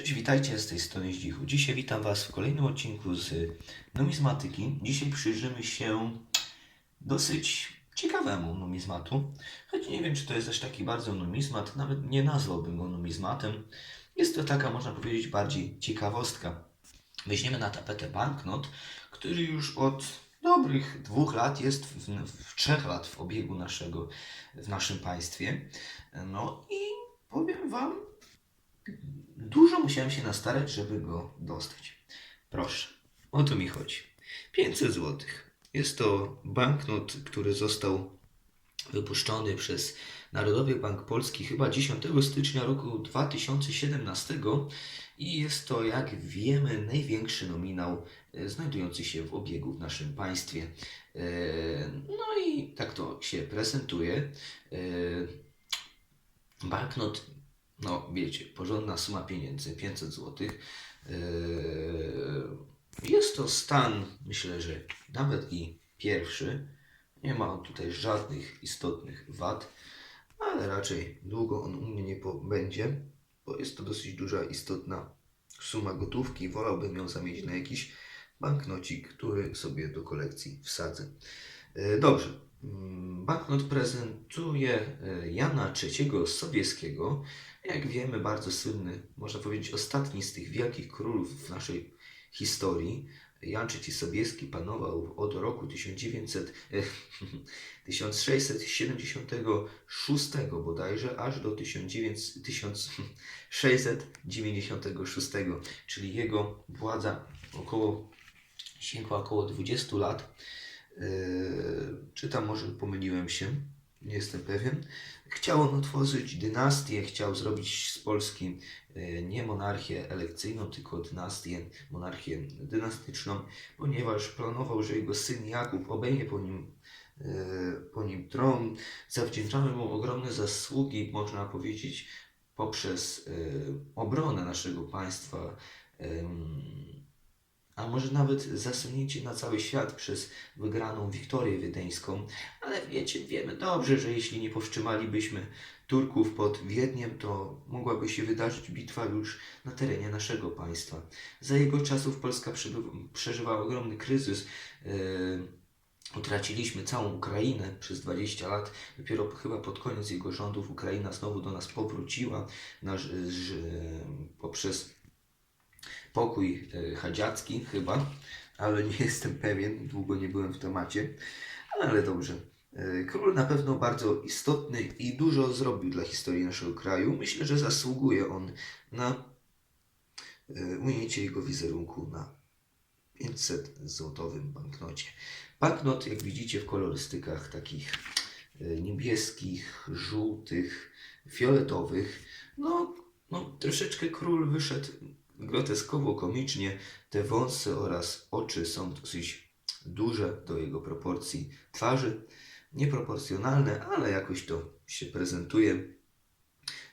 Cześć, witajcie z tej strony Zdzichu. Dzisiaj witam Was w kolejnym odcinku z numizmatyki. Dzisiaj przyjrzymy się dosyć ciekawemu numizmatu. Choć nie wiem, czy to jest też taki bardzo numizmat, nawet nie nazwałbym go numizmatem. Jest to taka, można powiedzieć, bardziej ciekawostka. Weźmiemy na tapetę banknot, który już od dobrych dwóch lat jest, w, w trzech lat w obiegu naszego, w naszym państwie. No i powiem Wam, Dużo musiałem się nastarać, żeby go dostać. Proszę, o to mi chodzi. 500 zł. Jest to banknot, który został wypuszczony przez Narodowy Bank Polski chyba 10 stycznia roku 2017 i jest to, jak wiemy, największy nominał e, znajdujący się w obiegu w naszym państwie. E, No i tak to się prezentuje. E, Banknot no wiecie, porządna suma pieniędzy, 500 zł. Jest to stan, myślę, że nawet i pierwszy. Nie ma tutaj żadnych istotnych wad, ale raczej długo on u mnie nie będzie, bo jest to dosyć duża, istotna suma gotówki. Wolałbym ją zamienić na jakiś banknocik, który sobie do kolekcji wsadzę. E, Dobrze. Mm, Banknot prezentuje e, Jana III Sobieskiego, jak wiemy, bardzo słynny, można powiedzieć, ostatni z tych wielkich królów w naszej historii. Jan III Sobieski panował od roku 1900, e, 1676 bodajże, aż do 1900, 1696, czyli jego władza około, sięgła około 20 lat. E, Czy tam może pomyliłem się? Nie jestem pewien. Chciał on otworzyć dynastię, chciał zrobić z Polski e, nie monarchię elekcyjną, tylko dynastię, monarchię dynastyczną, ponieważ planował, że jego syn Jakub obejmie po nim, e, po nim tron. Zawdzięczamy mu ogromne zasługi, można powiedzieć, poprzez e, obronę naszego państwa, a może nawet zasunięcie na cały świat przez wygraną Wiktorię Wiedeńską. Ale wiecie, wiemy dobrze, że jeśli nie powstrzymalibyśmy Turków pod Wiedniem, to mogłaby się wydarzyć bitwa już na terenie naszego państwa. Za jego czasów Polska przeżywała ogromny kryzys. Yy, Utraciliśmy całą Ukrainę przez 20 lat. Dopiero chyba pod koniec jego rządów Ukraina znowu do nas powróciła nasz, że, poprzez pokój e, chadziacki chyba, ale nie jestem pewien, długo nie byłem w temacie, ale dobrze. E, Król na pewno bardzo istotny i dużo zrobił dla historii naszego kraju. Myślę, że zasługuje on na e, ujęcie jego wizerunku na 500 złotowym banknocie. Banknot, jak widzicie, w kolorystykach takich e, niebieskich, żółtych, fioletowych. No, no troszeczkę król wyszedł groteskowo, komicznie. Te wąsy oraz oczy są dosyć duże do jego proporcji twarzy. Nieproporcjonalne, ale jakoś to się prezentuje.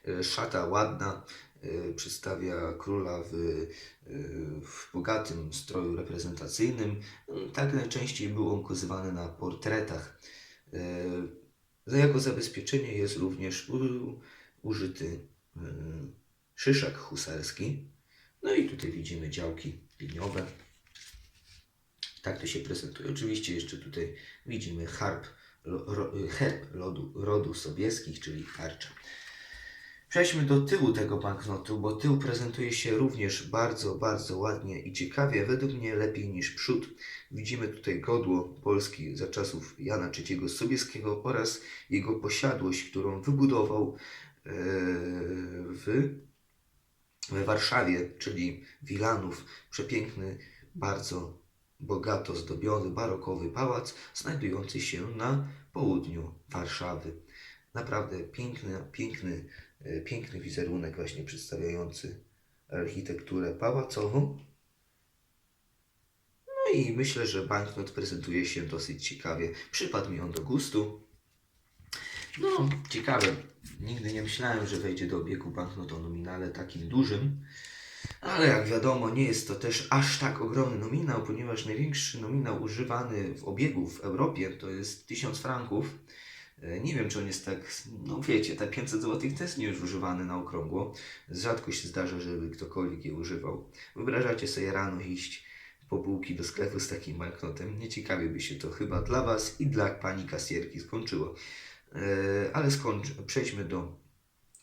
E, Szata ładna, e, przedstawia króla w, e, w bogatym stroju reprezentacyjnym. Mm, Tak najczęściej był on ukazywany na portretach. Za jako zabezpieczenie jest również użyty e, szyszak husarski. No i tutaj widzimy działki liniowe. Tak to się prezentuje. Oczywiście jeszcze tutaj widzimy harp, ro, herb lodu, rodu sobieskich, czyli harcza. Przejdźmy do tyłu tego banknotu, bo tył prezentuje się również bardzo, bardzo ładnie i ciekawie, według mnie lepiej niż przód. Widzimy tutaj godło Polski za czasów Jana III Sobieskiego oraz jego posiadłość, którą wybudował e, w Warszawie, czyli Wilanów, przepiękny, bardzo bogato zdobiony, barokowy pałac, znajdujący się na południu Warszawy. Naprawdę piękny, piękny, e, piękny wizerunek właśnie przedstawiający architekturę pałacową. No i myślę, że banknot prezentuje się dosyć ciekawie. Przypadł mi on do gustu. No, ciekawe. Nigdy nie myślałem, że wejdzie do obiegu banknot o nominale takim dużym. Ale jak wiadomo, nie jest to też aż tak ogromny nominał, ponieważ największy nominał używany w obiegu w Europie to jest 1000 franków. E, Nie wiem, czy on jest tak, no wiecie, te 500 zł jest nie już używane na okrągło. Rzadko się zdarza, żeby ktokolwiek je używał. Wyobrażacie sobie rano iść po bułki do sklepu z takim banknotem. Nieciekawie by się to chyba dla Was i dla pani kasjerki skończyło. E, Ale skończ, przejdźmy do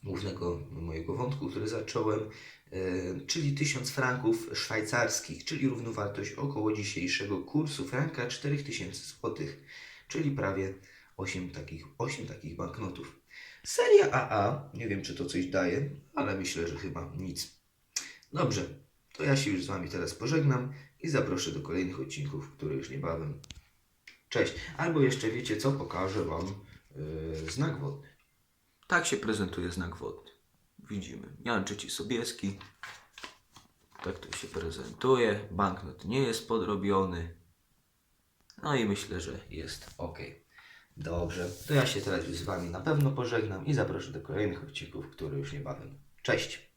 głównego mojego wątku, który zacząłem, e, czyli 1000 franków szwajcarskich, czyli równowartość około dzisiejszego kursu franka 4000 zł, czyli prawie 8 takich, 8 takich banknotów. Seria AA, nie wiem czy to coś daje, ale myślę, że chyba nic. Dobrze, to ja się już z Wami teraz pożegnam i zaproszę do kolejnych odcinków, które już niebawem. Cześć. Albo jeszcze wiecie co, pokażę Wam znak wodny. Tak się prezentuje znak wodny. Widzimy. Jan Trzeci Sobieski. Tak to się prezentuje. Banknot nie jest podrobiony. No i myślę, że jest ok. Dobrze. To ja się teraz z Wami na pewno pożegnam i zaproszę do kolejnych odcinków, które już niebawem. Cześć.